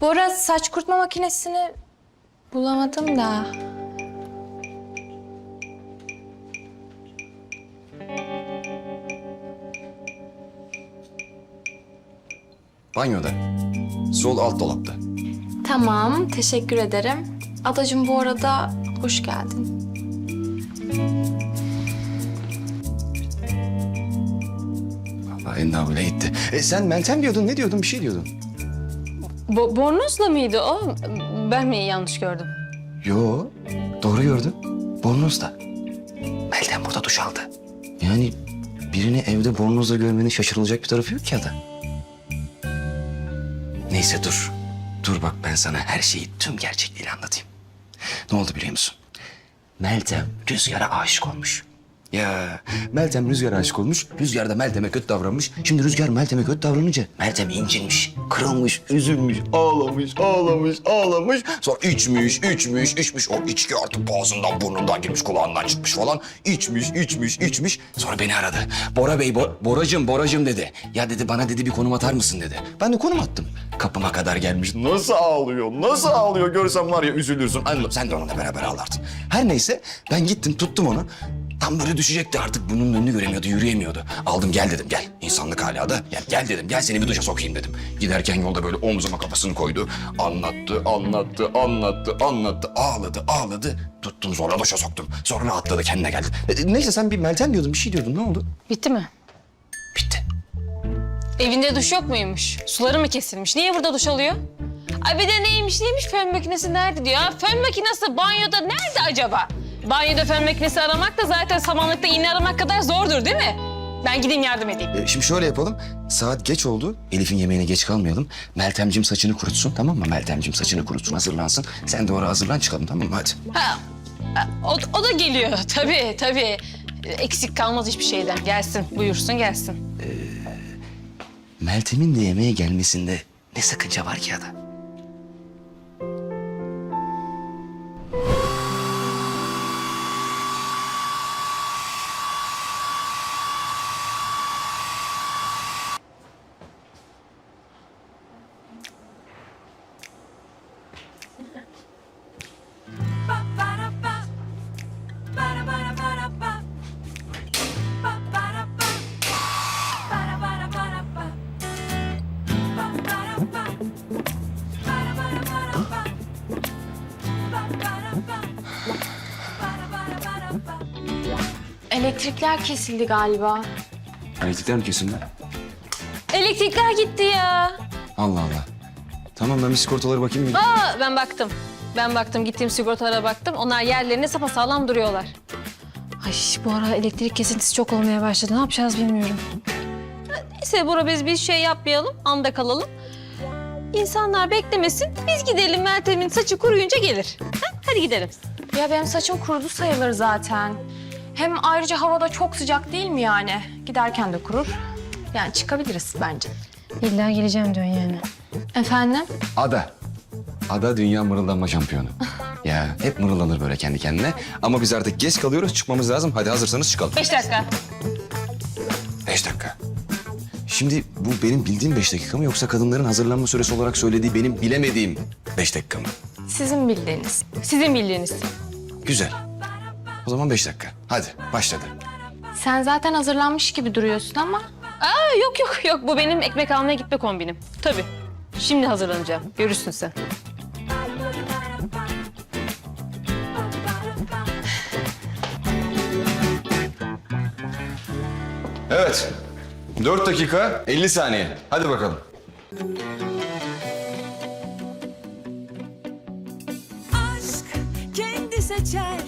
Bora saç kurutma makinesini bulamadım da. Banyoda. Sol alt dolapta. Tamam, teşekkür ederim. Adacığım bu arada hoş geldin. Vallahi Enda bile gitti. E sen Meltem diyordun, ne diyordun? Bir şey diyordun. Bo bornozla mıydı o? Ben mi yanlış gördüm? Yo, doğru gördün. Bornozda. Meltem burada duş aldı. Yani birini evde bornozla görmenin şaşırılacak bir tarafı yok ki ada. Neyse dur. Dur bak ben sana her şeyi tüm gerçekliğiyle anlatayım. Ne oldu biliyor musun? Meltem Rüzgar'a aşık olmuş. Ya Meltem Rüzgar'a aşık olmuş. Rüzgar da Meltem'e kötü davranmış. Şimdi Rüzgar Meltem'e kötü davranınca Meltem incinmiş, kırılmış, üzülmüş, ağlamış, ağlamış, ağlamış. Sonra içmiş, içmiş, içmiş. O içki artık boğazından, burnundan girmiş, kulağından çıkmış falan. İçmiş, içmiş, içmiş. Sonra beni aradı. Bora Bey, Bo- Boracım, Boracım dedi. Ya dedi bana dedi bir konum atar mısın dedi. Ben de konum attım. Kapıma kadar gelmiş. Nasıl ağlıyor, nasıl ağlıyor görsen var ya üzülürsün. Anladım, sen de onunla beraber ağlardın. Her neyse ben gittim tuttum onu. Tam böyle düşecekti artık bunun önünü göremiyordu, yürüyemiyordu. Aldım gel dedim gel. İnsanlık hala da gel, gel dedim gel seni bir duşa sokayım dedim. Giderken yolda böyle omzuma kafasını koydu. Anlattı, anlattı, anlattı, anlattı. Ağladı, ağladı. Tuttum sonra duşa soktum. Sonra rahatladı kendine geldi. E, neyse sen bir Meltem diyordun bir şey diyordun ne oldu? Bitti mi? Bitti. Evinde duş yok muymuş? Suları mı kesilmiş? Niye burada duş alıyor? Ay bir de neymiş neymiş fön makinesi nerede diyor. Ha, fön makinesi banyoda nerede acaba? Banyoda fön makinesi aramak da zaten samanlıkta iğne aramak kadar zordur değil mi? Ben gideyim yardım edeyim. E, şimdi şöyle yapalım. Saat geç oldu. Elif'in yemeğine geç kalmayalım. Meltemcim saçını kurutsun tamam mı? Meltemcim saçını kurutsun hazırlansın. Sen de oraya hazırlan çıkalım tamam mı? Hadi. Ha, o, o da geliyor tabii tabii. Eksik kalmaz hiçbir şeyden. Gelsin buyursun gelsin. Meltem'in de yemeğe gelmesinde ne sakınca var ki ada? Elektrikler kesildi galiba. Elektrikler mi kesildi? Elektrikler gitti ya. Allah Allah. Tamam ben bir sigortalara bakayım. Aa ben baktım. Ben baktım gittiğim sigortalara baktım. Onlar yerlerine sapasağlam duruyorlar. Ay bu ara elektrik kesintisi çok olmaya başladı. Ne yapacağız bilmiyorum. Neyse Bora biz bir şey yapmayalım. Anda kalalım. İnsanlar beklemesin. Biz gidelim Meltem'in saçı kuruyunca gelir. Ha? Hadi gidelim. Ya benim saçım kurudu sayılır zaten. Hem ayrıca havada çok sıcak değil mi yani? Giderken de kurur. Yani çıkabiliriz bence. İlla geleceğim diyorsun yani. Efendim? Ada. Ada dünya mırıldanma şampiyonu. ya hep mırıldanır böyle kendi kendine. Ama biz artık geç kalıyoruz çıkmamız lazım. Hadi hazırsanız çıkalım. Beş dakika. Beş dakika. Şimdi bu benim bildiğim beş dakika mı yoksa kadınların hazırlanma süresi olarak söylediği benim bilemediğim beş dakika mı? Sizin bildiğiniz. Sizin bildiğiniz. Güzel. O zaman beş dakika. Hadi başladı. Sen zaten hazırlanmış gibi duruyorsun ama. Aa yok yok yok bu benim ekmek almaya gitme kombinim. Tabii. Şimdi hazırlanacağım. Görürsün sen. Evet. Dört dakika 50 saniye. Hadi bakalım. aşk kendi seçer